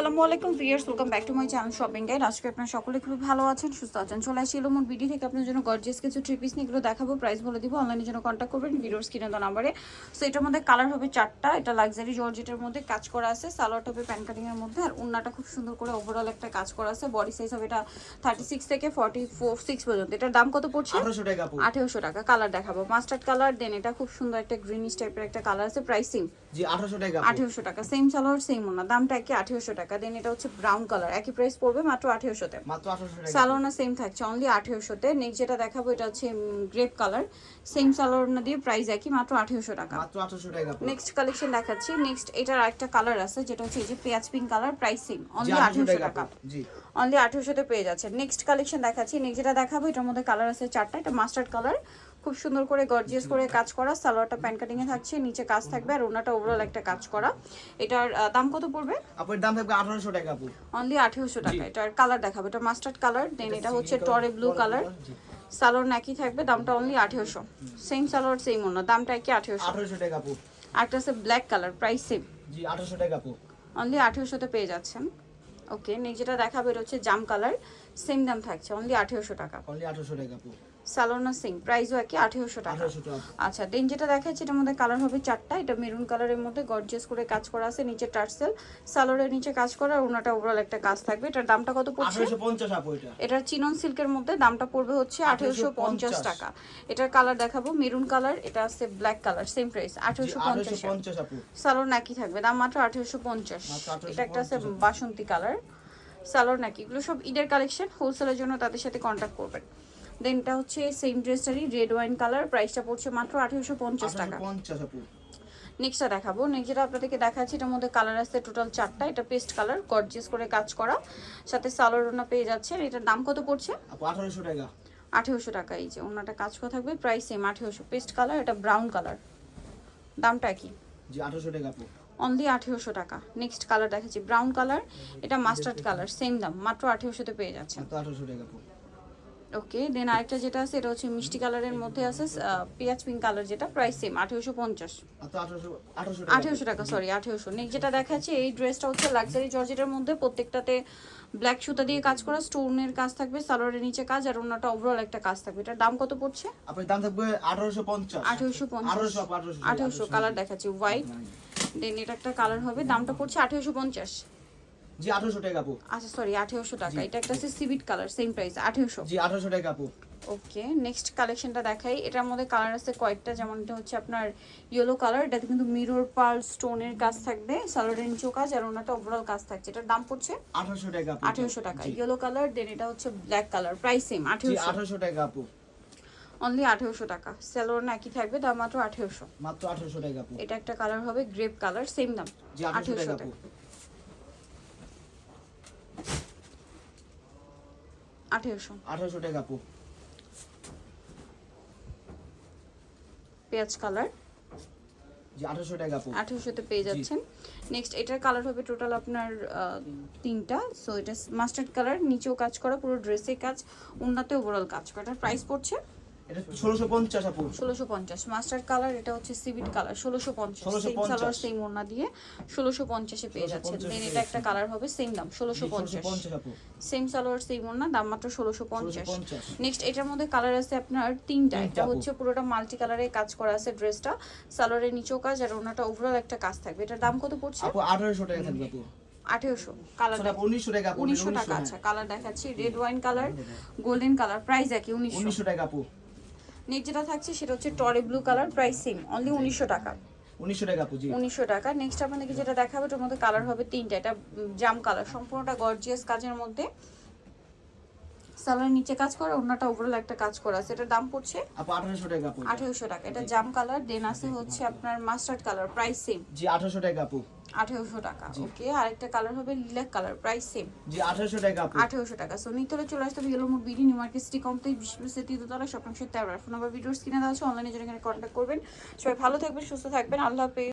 আসসালামু আলাইকুম viewers welcome back to my channel shopping guide আজকে আপনারা সকলে খুবই ভালো আছেন সুস্থ আছেন। চলে আসি এলোমোর বিডি থেকে। আপনার জন্য গর্জিয়াস কিছু থ্রি পিস নিয়ে এগুলো দেখাবো প্রাইস বলে দিব অনলাইনের জন্য কন্ট্যাক্ট করবেন ভিডিওর স্ক্রিনে দেওয়া নাম্বারে সো এটার মধ্যে কালার হবে চারটা এটা লাক্সারি জর্জেটের মধ্যে কাজ করা আছে সালোয়ার হবে প্যান কাটিং এর মধ্যে আর উন্নাটা খুব সুন্দর করে ওভারঅল একটা কাজ করা আছে। বডি সাইজ হবে এটা থার্টি সিক্স থেকে ফর্টি ফোর সিক্স পর্যন্ত। এটার দাম কত পড়ছে? আঠারোশো টাকা কালার দেখাবো। মাস্টার্ড কালার দেন এটা খুব সুন্দর একটা গ্রিনিশ টাইপের একটা কালার আছে প্রাইসিং জি আঠারোশো টাকা আঠেরোশো টাকা। সেম সালোয়ার সেম ওনা দামটা একই আঠেরোশো টাকা। দেন এটা হচ্ছে ব্রাউন কালার একই প্রাইস পড়বে মাত্র আঠেরোশোতে। আঠারোশো সেম থাকছে অনলি আঠেরোশোতে। নেক্সট যেটা দেখাবো এটা হচ্ছে গ্রেপ কালার সেম সালোয়ারনা দিয়ে প্রাইস একই মাত্র আঠেরোশো টাকা। টাকা নেক্সট কালেকশন দেখাচ্ছি নেক্সট এটার একটা কালার আছে যেটা হচ্ছে এই যে পেঁয়াজ pink colour price same only আঠারোশো টাকা টাকা। অনলি আঠেরোশোতে পেয়ে যাচ্ছে। নেক্সট কালেকশন দেখাচ্ছি নেক্সট যেটা দেখাবো এটার মধ্যে কালার আছে চারটা এটা মাস্টার্ড কালার খুব সুন্দর করে গর্জিয়াস করে কাজ করা সালোয়ারটা প্যান কাটিং এ থাকছে নিচে কাজ থাকবে আর ওনাটা ওভারঅল একটা কাজ করা। এটার দাম কত পড়বে? আপুর দাম থাকবে আঠারোশো টাকা আপু। অনলি আঠেরোশো টাকা এটার কালার দেখাবো। এটা মাস্টার্ড কালার দেন এটা হচ্ছে টরে ব্লু কালার সালোয়ার নাকি থাকবে দামটা অনলি আঠেরোশো। সেম সালোয়ার সেম অন্য দামটা কি আঠেরোশো। আঠারোশো টাকা আপু। একটা আছে ব্ল্যাক কালার প্রাইস সেম জি আঠারোশো টাকা আপু। অনলি আঠেরোশোতে পেয়ে যাচ্ছেন। ওকে নেক্সট যেটা দেখাবো এটা হচ্ছে জাম কালার সেম দাম থাকছে অনলি আঠেরোশো টাকা। অনলি আঠারোশো টাকা সালোনা সিং প্রাইসও একই আঠেরোশো টাকা। আচ্ছা দেন যেটা দেখাচ্ছি এটার মধ্যে কালার হবে চারটা এটা মেরুন কালারের মধ্যে গর্জিয়াস করে কাজ করা আছে নিচে টার্সেল। সালোয়ারের নিচে কাজ করা আর ওনাটা ওভারঅল একটা কাজ থাকবে। এটার দামটা কত পড়ছে? এটা। এটার চিনন সিল্কের মধ্যে দামটা পড়বে হচ্ছে আঠেরোশো পঞ্চাশ 1850 টাকা। এটার কালার দেখাবো মেরুন কালার এটা আছে ব্ল্যাক কালার সেম প্রাইস আঠেরোশো পঞ্চাশ সালোর নাকি থাকবে দাম মাত্র আঠেরোশো পঞ্চাশ। মাত্র 1850 এটা একটা আছে বাসন্তী কালার সালোর নাকি? এগুলো সব ঈদের কালেকশন হোলসেলের জন্য তাদের সাথে কন্ট্যাক্ট করবেন। দেন এটা হচ্ছে সেম ড্রেসটারই রেড ওয়াইন কালার প্রাইসটা পড়ছে মাত্র আঠেরোশো পঞ্চাশ টাকা। নেক্সটটা দেখাবো। যেটা আপনাদেরকে দেখাচ্ছি এটার মধ্যে কালার আছে টোটাল চারটা। এটা পেস্ট কালার গর্জিয়াস করে কাজ করা। সাথে সালোর ওনা পেয়ে যাচ্ছে। এটার দাম কত পড়ছে? আঠারোশো টাকা। আঠেরোশো টাকা এই যে ওনাটা কাজ করা থাকবে। প্রাইস সেম আঠেরোশো। পেস্ট কালার এটা ব্রাউন কালার দামটা কি? জি আঠারোশো টাকা আপু অনলি আঠেরোশো টাকা। নেক্সট কালার দেখাচ্ছি। ব্রাউন কালার এটা মাস্টার্ড কালার সেম দাম। মাত্র আঠেরোশোতে পেয়ে যাচ্ছেন। আঠারোশো টাকা আপু ওকে দেন আরেকটা যেটা আছে এটা হচ্ছে মিষ্টি কালারের মধ্যে আছে পেঁয়াজ পিঙ্ক কালার যেটা প্রাইস সেম আঠেরোশো পঞ্চাশ। মাত্র আঠারোশো টাকা। সরি আঠেরোশো। নেক্সট যেটা দেখাচ্ছে এই ড্রেসটা হচ্ছে লাক্সারি জর্জেটের মধ্যে প্রত্যেকটাতে ব্ল্যাক সুতা দিয়ে কাজ করা স্টোনের কাজ থাকবে সালোয়ারের নিচে কাজ আর ওনাটা ওভারঅল একটা কাজ থাকবে। এটার দাম কত পড়ছে? আপনার দাম থাকবে আঠারোশো পঞ্চাশ। আঠেরোশো পঞ্চাশ। আঠেরোশো কালার দেখাচ্ছি হোয়াইট দেন এটা একটা কালার হবে দামটা পড়ছে আঠেরোশো পঞ্চাশ। জি আঠারোশো টাকা আপু আচ্ছা সরি আঠেরোশো টাকা। এটা একটা সিভিট কালার সেম প্রাইস আঠেরোশো। জি আঠারোশো টাকা আপু ওকে নেক্সট কালেকশনটা দেখাই। এটার মধ্যে কালার আছে কয়েকটা যেমন এটা হচ্ছে আপনার ইয়েলো কালার এটাতে কিন্তু মিরর পার্ল স্টোনের কাজ থাকবে সালোয়ারের নিচেও কাজ আর ওনাটা ওভারঅল কাজ থাকছে। এটার দাম পড়ছে? আঠারোশো টাকা আপু আঠেরোশো টাকা। ইয়েলো কালার দেন এটা হচ্ছে ব্ল্যাক কালার প্রাইস সেম আঠেরোশো। আঠারোশো টাকা আপু অনলি আঠেরোশো টাকা। সালোয়ার না একই থাকবে দাম মাত্র আঠেরোশো। মাত্র আঠারোশো টাকা আপু এটা একটা কালার হবে গ্রেপ কালার সেম দাম। জি আঠারোশো টাকা আঠেরোশো। আঠেরোশো টাকা আপু। পেঁয়াজ কালার। আঠারোশো টাকা আপু। আঠেরোশোতে পেয়ে যাচ্ছেন। নেক্সট এটার কালার হবে টোটাল আপনার তিনটা। সো এটা মাস্টার্ড কালার নিচেও কাজ করা পুরো ড্রেসে কাজ উন্নাতে ওভারঅল কাজ করা। এটার প্রাইস পড়ছে এটা আপু। মাস্টার্ড কালার এটা হচ্ছে সিভিট কালার ষোলোশো পঞ্চাশ। 1650 সেম সালোয়ার সেম ওড়না দিয়ে ষোলোশো পঞ্চাশে পেয়ে যাচ্ছেন। 1650 দেন এটা একটা কালার হবে সেম দাম আপু। সেম সালোয়ার সেম ওড়না দাম মাত্র ষোলোশো পঞ্চাশ। পঞ্চাশ। নেক্সট এটার মধ্যে কালার আছে আপনার তিনটা। এটা হচ্ছে পুরোটা মাল্টি কালারে কাজ করা আছে ড্রেসটা সালোয়ারের নিচেও কাজ আর ওনাটা ওভারঅল একটা কাজ থাকবে। এটার দাম কত পড়ছে? আপু আঠারোশো টাকা থাকবে আপু। আঠেরোশো। কালার উনিশশো টাকা উনিশশো টাকা আচ্ছা কালার দেখাচ্ছি। Red wine colour golden colour price একই উনিশশো। উনিশশো টাকা আপু। নেক্সট যেটা থাকছে সেটা হচ্ছে টরে blue colour price same only উনিশশো টাকা। উনিশশো টাকা আপু জি উনিশশো টাকা। নেক্সট আপনাদেরকে যেটা দেখাবে ওটার মধ্যে কালার হবে তিনটা এটা জাম কালার সম্পূর্ণটা গর্জিয়াস কাজের মধ্যে। সালোয়ার নিচে কাজ করা অন্যটা ওভারঅল একটা কাজ করা আছে। এটার দাম পড়ছে আপু আঠারোশো টাকা আপু আঠেরোশো টাকা। এটা জাম কালার দেন আছে হচ্ছে আপনার মাস্টার্ড কালার প্রাইস সেম জি আঠারোশো টাকা আপু। আঠেরোশো টাকা ওকে আরেকটা কালার হবে লিলাক কালার প্রাইস সেম জি আঠারোশো টাকা আপু। আঠেরোশো টাকা। সো নিতলে চলে আসতে হবে Yellow BD New Market City Complex বিশ্ববিদ্যালয় তৃতীয়তলা shopping centre phone number videos কিনে দেওয়া আছে অনলাইনে জন্য এখানে কন্ট্যাক্ট করবেন। সবাই ভালো থাকবেন সুস্থ থাকবেন আল্লাহ হাফেজ।